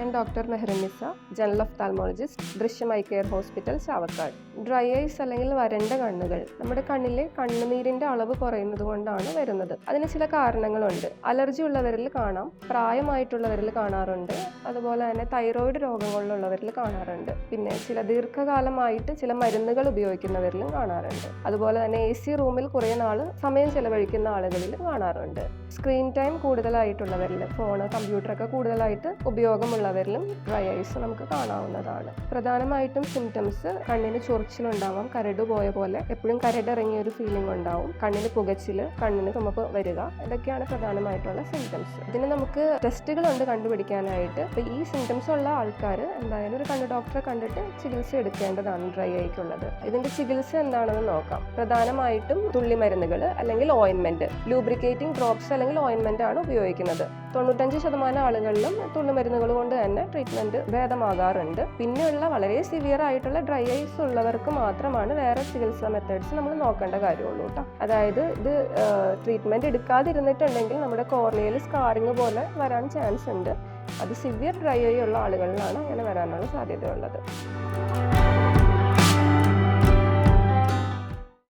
ഞാൻ doctor Mehrunnisa general ophthalmologist Drishyam eye care hospital Chavakkad. Dry eyes അല്ലെങ്കിൽ വരണ്ട കണ്ണുകൾ നമ്മുടെ കണ്ണിലെ കണ്ണുനീരിന്റെ അളവ് കുറയുന്നത് കൊണ്ടാണ് വരുന്നത്. അതിന് ചില കാരണങ്ങളുണ്ട്. അലർജി ഉള്ളവരിൽ കാണാം പ്രായമായിട്ടുള്ളവരിൽ കാണാറുണ്ട്. അതുപോലെ തന്നെ തൈറോയിഡ് രോഗങ്ങളിലുള്ളവരിൽ കാണാറുണ്ട്. പിന്നെ ചില ദീർഘകാലമായിട്ട് ചില മരുന്നുകൾ ഉപയോഗിക്കുന്നവരിലും കാണാറുണ്ട്. അതുപോലെ തന്നെ എ സി റൂമിൽ കുറേ നാൾ സമയം ചെലവഴിക്കുന്ന ആളുകളിൽ കാണാറുണ്ട്. സ്ക്രീൻ ടൈം കൂടുതലായിട്ടുള്ളവരിൽ ഫോണ് കമ്പ്യൂട്ടറൊക്കെ കൂടുതലായിട്ട് ഉപയോഗമുള്ളവരിലും ഡ്രൈ ഐസ് നമുക്ക് കാണാവുന്നതാണ്. പ്രധാനമായിട്ടും സിംറ്റംസ് കണ്ണിന് ചൊറിച്ചിലുണ്ടാവാം കരട് പോയ പോലെ എപ്പോഴും കരടിറങ്ങിയ ഒരു ഫീലിംഗ് ഉണ്ടാവും. കണ്ണിന് പുകച്ചിൽ കണ്ണിന് ചുമപ്പ് വരിക ഇതൊക്കെയാണ് പ്രധാനമായിട്ടുള്ള സിംറ്റംസ് ഇതിന് നമുക്ക് ടെസ്റ്റുകൾ ടെസ്റ്റുകളുണ്ട് കണ്ടുപിടിക്കാനായിട്ട്. അപ്പോൾ ഈ സിംറ്റംസ് ഉള്ള ആൾക്കാർ എന്തായാലും ഒരു കണ്ണ് ഡോക്ടറെ കണ്ടിട്ട് ചികിത്സ എടുക്കേണ്ടതാണ് ഡ്രൈ ഐക്കുള്ളത് ഇതിന്റെ ചികിത്സ എന്താണെന്ന് നോക്കാം. പ്രധാനമായിട്ടും തുള്ളിമരുന്നുകൾ അല്ലെങ്കിൽ ഓയിൻമെന്റ് ലൂബ്രിക്കേറ്റിംഗ് ഡ്രോപ്സ് അല്ലെങ്കിൽ ഓയിൻമെന്റ് ആണ് ഉപയോഗിക്കുന്നത്. തൊണ്ണൂറ്റഞ്ച് ശതമാനം ആളുകളിലും തുള്ളിമരുന്നുകൾ കൊണ്ട് തന്നെ ട്രീറ്റ്മെന്റ് ഭേദമാകാറുണ്ട്. പിന്നെയുള്ള വളരെ സിവിയർ ആയിട്ടുള്ള ഡ്രൈ ഐസ് ഉള്ളവർക്ക് മാത്രമാണ് വേറെ ചികിത്സാ മെത്തേഡ്സ് നമ്മൾ നോക്കേണ്ട കാര്യമുള്ളൂ കേട്ടോ അതായത് ഇത് ട്രീറ്റ്മെന്റ് എടുക്കാതിരുന്നിട്ടുണ്ടെങ്കിൽ നമ്മുടെ കോർണിയയിൽ സ്കാറിങ് പോലെ വരാൻ ചാൻസ് ഉണ്ട്. അത് സിവിയർ ഡ്രൈ ഐ ഉള്ള ആളുകളിലാണ് അങ്ങനെ വരാനുള്ള സാധ്യതയുള്ളത്.